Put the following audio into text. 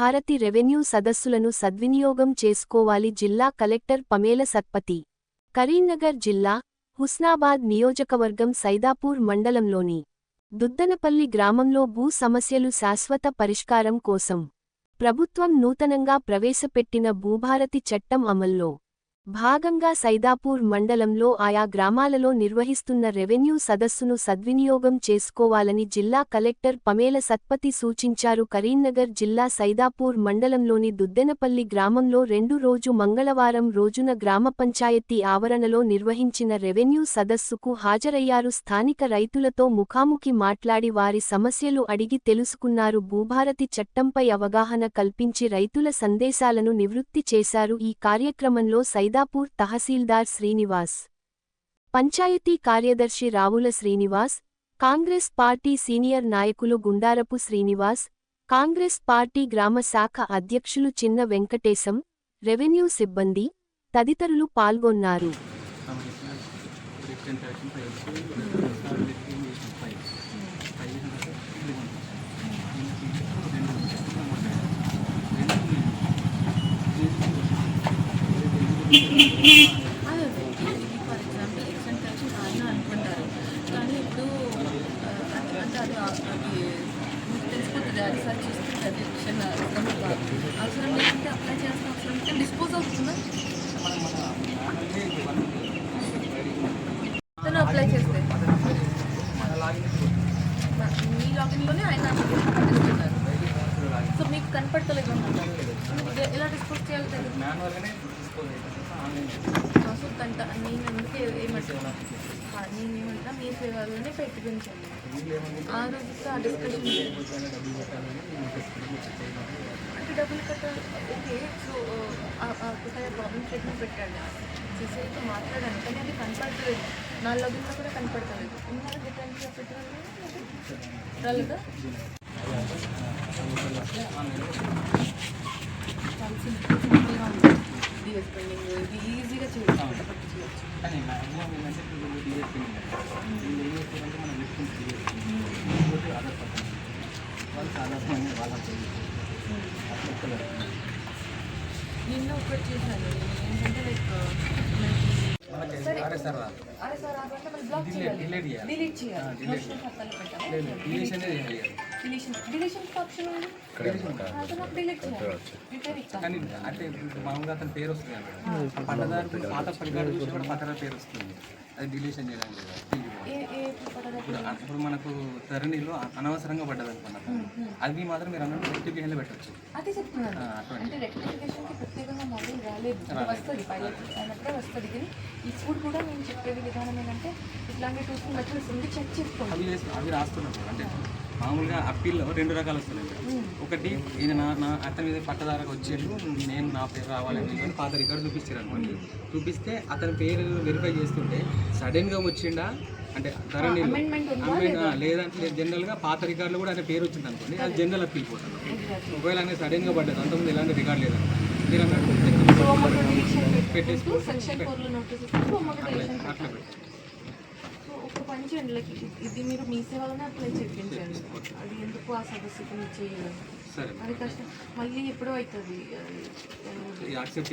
Bharati revenue సదస్సులను సద్వినియోగం చేసుకోవాలి జిల్లా కలెక్టర్ పమేల సత్పతి. కరీంనగర్ జిల్లా హుస్నాబాద్ నియోజకవర్గం సైదాపూర్ మండలంలోని దుద్దనపల్లి గ్రామంలో భూ సమస్యలు శాశ్వత పరిష్కారం కోసం ప్రభుత్వం నూతనంగా ప్రవేశపెట్టిన భూభారతి చట్టం అమల్లో. భాగంగా సైదాపూర్ మండలంలో ఆయా గ్రామాలలో నిర్వహిస్తున్న రెవెన్యూ సదస్సును సద్వినియోగం చేసుకోవాలని జిల్లా కలెక్టర్ పమేల సత్పతి సూచించారు. కరీంనగర్ జిల్లా సైదాపూర్ మండలంలోని దుద్దెనపల్లి గ్రామంలో రెండు రోజు మంగళవారం రోజున గ్రామ పంచాయతీ ఆవరణలో నిర్వహించిన రెవెన్యూ సదస్సుకు హాజరయ్యారు. స్థానిక రైతులతో ముఖాముఖి మాట్లాడి వారి సమస్యలు అడిగి తెలుసుకున్నారు. భూభారతి చట్టంపై అవగాహన కల్పించి రైతుల సందేశాలను నివృత్తి చేశారు. ఈ కార్యక్రమంలో సైదాపూర్ తహసీల్దార్ శ్రీనివాస్. పంచాయతీ కార్యదర్శి Ravula Srinivas Congress party senior నాయకులు గుండారపు శ్రీనివాస్ కాంగ్రెస్ పార్టీ గ్రామ శాఖ అధ్యక్షులు చిన్న వెంకటేశం రెవెన్యూ సిబ్బంది తదితరులు పాల్గొన్నారు అదే అదే. ఇది ఫర్ ఎగ్జాంపుల్ ఎక్స్టెంట్ కలెక్షన్ ఆయన అనుకుంటారు కానీ ఇప్పుడు ఆ, అంటే అది ఆ- అది మీకు తెలిసిపోతుంది అది సర్చ్ చేస్తుంది అది ఎక్షన్ అవసరం లేకుంటే అప్లై చేసిన అవసరం అంటే డిస్పోజ్ అవుతుందా అతను అప్లై చేస్తే మ- మీ లాగిన్లోనే ఆయన సో మీకు కనపడతలేదు ఎలా డిస్పోజ్ చేయాలి సో కంట నేను అందుకే ఏమంటున్నా నేను ఏమంటున్నా మీ సేవలోనే పెట్టుకుంటాను ఆ రోజు ఆ డిస్కషన్ అంటే డబ్బులు కట్టాలి. ఓకే సో ఒకసారి గవర్నమెంట్ స్టేట్మెంట్ పెట్టాడు సీసీఐతో మాట్లాడాను కానీ అది కనపడలేదు నా లగ్నంలో కూడా కనపడతలేదు. ఉన్నారు డిటెన్షన్ పెట్టాలి రాలేదా? ఈజీగా చేయొచ్చు కానీ వీళ్ళు పడుతుంది వాళ్ళు సాధారణంగా వాళ్ళ నిన్న ఒకటి చేశాను ఏంటంటే లైక్ అరే సార్ మళ్ళీ బ్లాక్ చేయాలి. డిలీట్ చేయాలి డిలీట్ చేయాలి పెట్టాలి డిలీషన్ అనేది డిలీషన్ డిలీషన్ ఆప్షన్ ఉంది అది నాకు డిలీట్ కానీ అంటే మామూలుగా అతని పేరు వస్తుంది అన్నమాట పట్టదారు పాత పరిగాడు చూసి కూడా పట్టదారు పేరు వస్తుంది అది డిలీషన్ చేయడానికి ఇప్పుడు మనకు ధరణిలో అనవసరంగా పడ్డది అనుకున్నాను అది మాత్రం మీరు అన్నట్టు రెక్టిఫికేషన్లో పెట్టచ్చు. అదే చెప్తున్నాను. ఆ, అటువంటి. అంటే రెక్టిఫికేషన్కి ప్రత్యేకంగా మోడల్ రాలేదు. వస్తుంది పైలట్ అయినప్పుడే వస్తుంది. కానీ ఇప్పుడు కూడా నేను చెప్పేది విధానం ఏంటంటే ఇట్లాంటి టూల్స్ బట్టి ఉంది చెక్ చేసుకోండి. అవి అవి అంటే మామూలుగా అప్పీల్లో రెండు రకాలు వస్తున్నాయి ఒకటి ఇది నా నా అతని మీద పట్టదారకు వచ్చేళ్ళు నేను నా పేరు రావాలని చెప్పి పాత రికార్డు చూపించారు అనుకోండి. చూపిస్తే అతని పేరు వెరిఫై చేస్తుంటే సడన్గా వచ్చిండా? అంటే ధరణి లేదంటే జనరల్గా పాత రికార్డులో కూడా ఆయన పేరు వచ్చింది అనుకోండి అది జనరల్ అప్పీల్ పోతుంది ఒకవేళ అనేది సడన్గా పడ్డది అంతకుముందు ఎలాంటి రికార్డు మీరు అన్నట్టు పెట్టేసి అట్లా పెట్టు. ఒక పని చేయండి లైక్ ఇది మీరు మీ సేవలోనే అది ఎందుకు ఆ సదస్సుకు చేయలేదు? సరే. అది కష్టం. మళ్ళీ ఎప్పుడో అవుతుంది యాక్సెప్ట్